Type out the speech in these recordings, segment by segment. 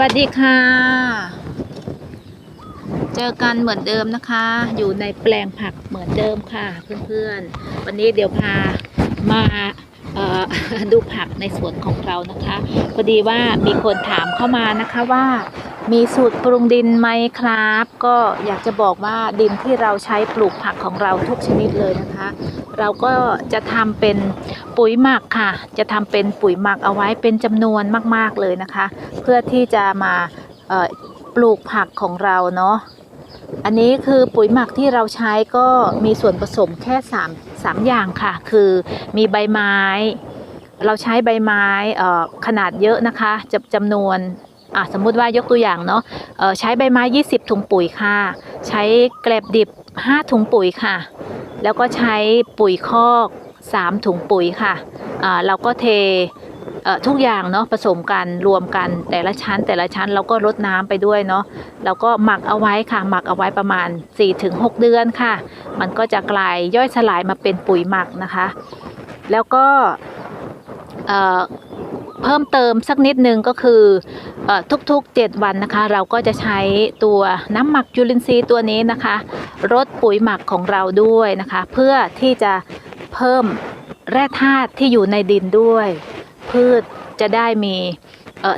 วัสดีค่ะ เจอกันเหมือนเดิมนะคะ อยู่ในแปลงผักเหมือนเดิมค่ะ เพื่อนๆ วันนี้เดี๋ยวพามาดูผักในสวนของเรานะคะพอดีว่ามีคนถามเข้ามานะคะว่ามีสูตรปรุงดินไหมครับ ก็อยากจะบอกว่าดินที่เราใช้ปลูกผักของเราทุกชนิดเลยนะคะ เราก็จะทำเป็นปุ๋ยหมักค่ะ จะทำเป็นปุ๋ยหมักเอาไว้เป็นจำนวนมาก ๆเลยนะคะ เพื่อที่จะมาปลูกผักของเราเนาะอันนี้คือปุ๋ยหมักที่เราใช้ก็มีส่วนผสมแค่3 3อย่างค่ะ คือมีใบไม้ เราใช้ใบไม้ขนาดเยอะนะคะจำจำนวนสมมุติว่ายกตัวอย่างเนาะใช้ใบไม้ 20 ถุงปุ๋ยค่ะ ใช้แกลบดิบ 5 ถุงปุ๋ยค่ะ แล้วก็ใช้ปุ๋ยคอก3ถุงปุ๋ยค่ะเราก็เททุกอย่างเนาะผสมกันรวมกันแต่ละชั้น แต่ละชั้นเราก็รดน้ำไปด้วยเนาะแล้วก็หมักเอาไว้ค่ะ หมักเอาไว้ประมาณ 4-6 เดือนค่ะ มันก็จะกลายย่อยสลายมาเป็นปุ๋ยหมักนะคะ แล้วก็ เพิ่มเติมสักนิดนึงก็คืออทุกๆ 7 วันนะคะ เราก็จะใช้ตัวน้ำหมักจุลินทรีย์ตัวนี้นะคะรดปุ๋ยหมักของเราด้วยนะคะ เพื่อที่จะเพิ่มแร่ธาตุที่อยู่ในดินด้วย พืชจะได้มี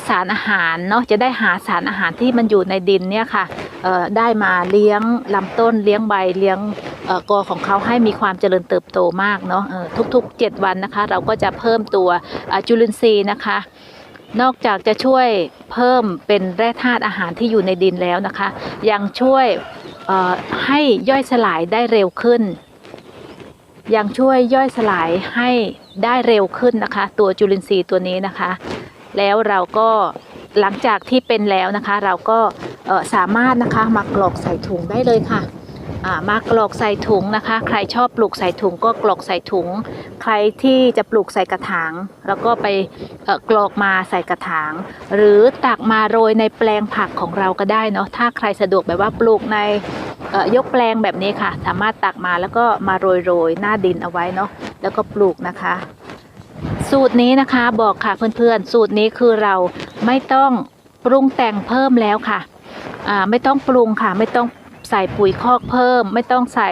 สารอาหารเนาะจะได้หาสารอาหารที่มันอยู่ในดินเนี่ยค่ะเอ่อได้มาเลี้ยงลำต้นเลี้ยงใบเลี้ยง กอของเขาให้มีความเจริญเติบโตมากเนาะทุกๆ 7 วันนะคะ เราก็จะเพิ่มตัวจุลินทรีย์นะคะ นอกจากจะช่วยเพิ่มเป็นแร่ธาตุอาหารที่อยู่ในดินแล้วนะคะ ยังช่วยให้ย่อยสลายได้เร็วขึ้น ยังช่วยย่อยสลายให้ได้เร็วขึ้นนะคะ ตัวจุลินทรีย์ตัวนี้นะคะ แล้วเราก็หลังจากที่เป็นแล้วนะคะ เราก็สามารถนะคะมากรอกใส่ถุงได้เลยค่ะ มากรอกใส่ถุงนะคะ ใครชอบปลูกใส่ถุงก็กรอกใส่ถุง ใครที่จะปลูกใส่กระถาง แล้วก็ไปกรอกมาใส่กระถาง หรือตักมาโรยในแปลงผักของเราก็ได้เนาะถ้าใครสะดวกแบบว่าปลูกในยกแปลงแบบนี้ค่ะ สามารถตักมาแล้วก็มาโรยโรยๆหน้าดินเอาไว้เนาะแล้วก็ปลูกนะคะ สูตรนี้นะคะบอกค่ะเพื่อนๆ สูตรนี้คือเราไม่ต้องปรุงแต่งเพิ่มแล้วค่ะไม่ต้องปรุงค่ะไม่ต้อง ใส่ปุ๋ยคอกเพิ่ม ไม่ต้องใส่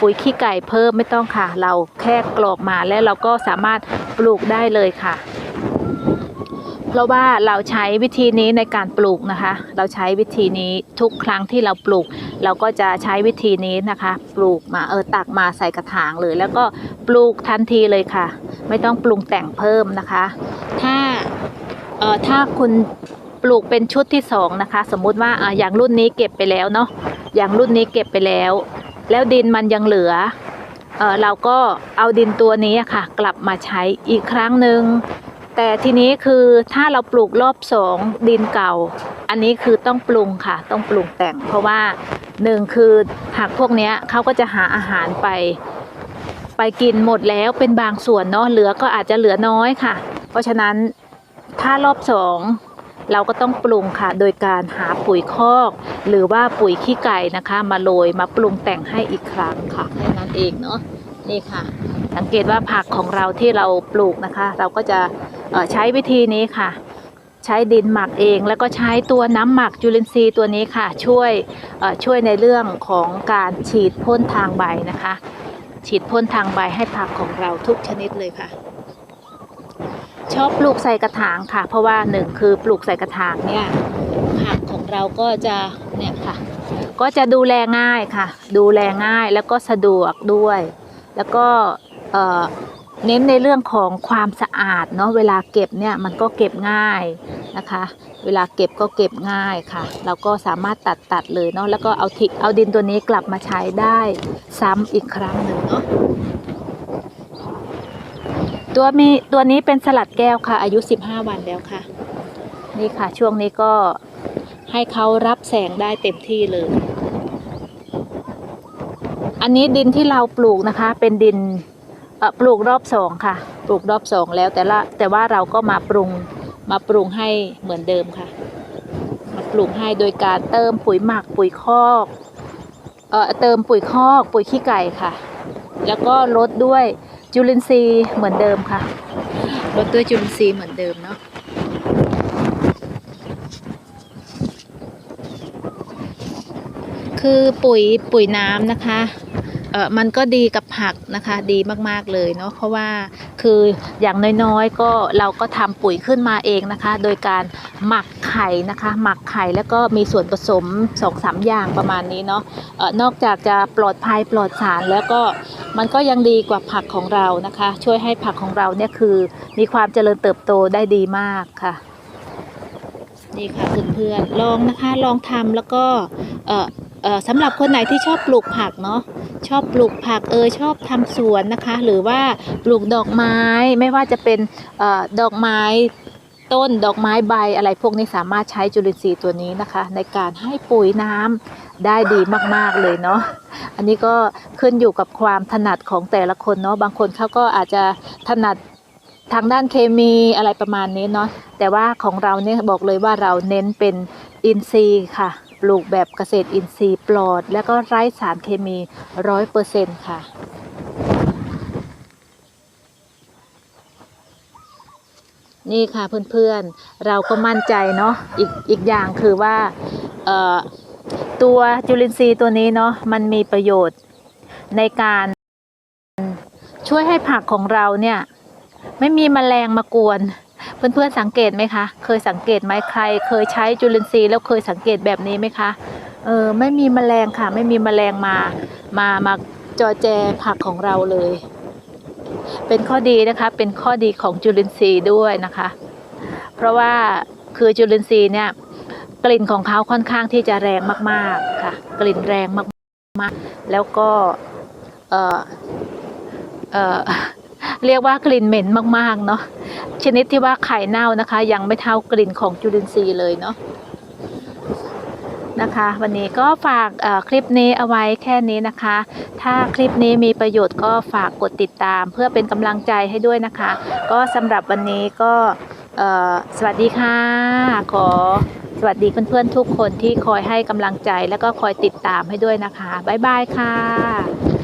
ปุ๋ยขี้ไก่เพิ่มไม่ต้องค่ะ เราแค่กรอกมาแล้วเราก็สามารถปลูกได้เลยค่ะ เพราะว่าเราใช้วิธีนี้ในการปลูกนะคะ เราใช้วิธีนี้ทุกครั้งที่เราปลูก เราก็จะใช้วิธีนี้นะคะ ปลูกมาเออตักมาใส่กระถางเลย แล้วก็ปลูกทันทีเลยค่ะ ไม่ต้องปรุงแต่งเพิ่มนะคะ ถ้าเออถ้าคุณ ปลูกเป็นชุดที่สองนะคะ สมมุติว่าอย่างรุ่นนี้เก็บไปแล้วเนาะอย่างรุ่นนี้เก็บไปแล้ว แล้วดินมันยังเหลือเออเราก็เอาดินตัวนี้ค่ะ กลับมาใช้อีกครั้งหนึ่งแต่ทีนี้คือถ้าเราปลูกรอบสองดินเก่า อันนี้คือต้องปรุงค่ะ ต้องปรุงแต่ง เพราะว่าหนึ่งคือผักพวกนี้เขาก็จะหาอาหารไป ไปกินหมดแล้วเป็นบางส่วนเนาะเหลือก็อาจจะเหลือน้อยค่ะ เพราะฉะนั้นถ้ารอบสอง เราก็ต้องปรุงค่ะ โดยการหาปุ๋ยคอก หรือว่าปุ๋ยขี้ไก่นะคะ มาโรยมาปรุงแต่งให้อีกครั้งค่ะแค่นั้นเองเนาะนี่ค่ะ สังเกตว่าผักของเราที่เราปลูกนะคะ เราก็จะใช้วิธีนี้ค่ะใช้ดินหมักเองแล้วก็ใช้ตัวน้ำหมักจุลินทรีย์ตัวนี้ค่ะ ช่วยช่วยในเรื่องของการฉีดพ่นทางใบนะคะ ฉีดพ่นทางใบให้ผักของเราทุกชนิดเลยค่ะ อบปลูกใส่กระถางค่ะ เพราะว่าหนึ่งคือปลูกใส่กระถางเนี่ยผักของเราก็จะเนี่ยค่ะ ก็จะดูแลง่ายค่ะ ดูแลง่ายแล้วก็สะดวกด้วย แล้วก็เน้นในเรื่องของความสะอาดเนาะเวลาเก็บเนี่ยมันก็เก็บง่ายนะคะ เวลาเก็บก็เก็บง่ายค่ะ เราก็สามารถตัดตัดเลยเนาะแล้วก็เอาทิเอาดินตัวนี้กลับมาใช้ได้ซ้ำอีกครั้งหนึ่งเนาะ ตัวมีตัวนี้เป็นสลัดแก้วค่ะ อายุ 15 วันแล้วค่ะ นี่ค่ะช่วงนี้ก็ให้เขารับแสงได้เต็มที่เลย อันนี้ดินที่เราปลูกนะคะ เป็นดินปลูกรอบสองค่ะ ปลูกรอบสองแล้วแต่ละแต่ว่าเราก็มาปรุงมาปรุงให้เหมือนเดิมค่ะ มาปรุงให้โดยการเติมปุ๋ยหมักปุ๋ยคอก เเติมปุ๋ยคอกปุ๋ยขี้ไก่ค่ะ แล้วก็ลดด้วยจุลินทรีย์เหมือนเดิมค่ะลดด้วยจุลินทรีย์เหมือนเดิมเนาะคือปุ๋ยปุ๋ยน้ำนะคะ เออมันก็ดีกับผักนะคะ ดีมากๆเลยเนาะเพราะว่าคืออย่างน้อยๆก็เราก็ทำปุ๋ยขึ้นมาเองนะคะ โดยการหมักไข่นะคะ หมักไข่แล้วก็มีส่วนผสม2อสามอย่างประมาณนี้เนาะเออนอกจากจะปลอดภัยปลอดสารแล้วก็มันก็ยังดีกว่าผักของเรานะคะ ช่วยให้ผักของเราเนี่ยคือมีความเจริญเติบโตได้ดีมากค่ะนี่ค่ะเพื่อนๆลองนะคะลองทำแล้วก็เออ สำหรับคนไหนที่ชอบปลูกผักเนาะชอบปลูกผักเออชอบทำสวนนะคะ หรือว่าปลูกดอกไม้ไม่ว่าจะเป็นออดอกไม้ต้นดอกไม้ใบอะไรพวกนี้สามารถใช้จุลินทรีย์ตัวนี้นะคะ ในการให้ปุ๋ยน้ำได้ดีมากๆเลยเนาะอันนี้ก็ขึ้นอยู่กับความถนัดของแต่ละคนเนาะบางคนเขาก็อาจจะถนัดทางด้านเคมีอะไรประมาณนี้เนาะแต่ว่าของเราเนี่ยบอกเลยว่าเราเน้นเป็นอินทรีย์ค่ะ ปลูกแบบเกษตรอินทรีย์ปลอด แล้วก็ไร้สารเคมีร้อยเปอร์เซ็นต์ค่ะนี่ค่ะเพื่อนๆ เราก็มั่นใจเนาะอีกอีกอย่างคือว่าตัวจุลินทรีย์ตัวนี้เนาะมันมีประโยชน์ในการช่วยให้ผักของเราเนี่ย ไม่มีแมลงมากวน เพื่อนๆสังเกตไหมคะ เคยสังเกตไหมใคร เคยใช้จุลินทรีย์แล้วเคยสังเกตแบบนี้ไหมคะ เออไม่มีแมลงค่ะ ไม่มีแมลงมา มามาจอแจผักของเราเลย เป็นข้อดีนะคะ เป็นข้อดีของจุลินทรีย์ด้วยนะคะ เพราะว่าคือจุลินทรีย์เนี่ยกลิ่นของเขาค่อนข้างที่จะแรงมากๆค่ะ กลิ่นแรงมากๆ แล้วก็เออเออเรียกว่ากลิ่นเหม็นมากๆเนาะ ชนิดที่ว่าไข่เน่านะคะ ยังไม่เท่ากลิ่นของจุลินทรีย์เลยเนาะนะคะ วันนี้ก็ฝากคลิปนี้เอาไว้แค่นี้นะคะ ถ้าคลิปนี้มีประโยชน์ก็ฝากกดติดตาม เพื่อเป็นกำลังใจให้ด้วยนะคะ ก็สำหรับวันนี้ก็สวัสดีค่ะ ขอสวัสดีเพื่อนๆทุกคนที่คอยให้กำลังใจ แล้วก็คอยติดตามให้ด้วยนะคะ บ๊ายบายค่ะ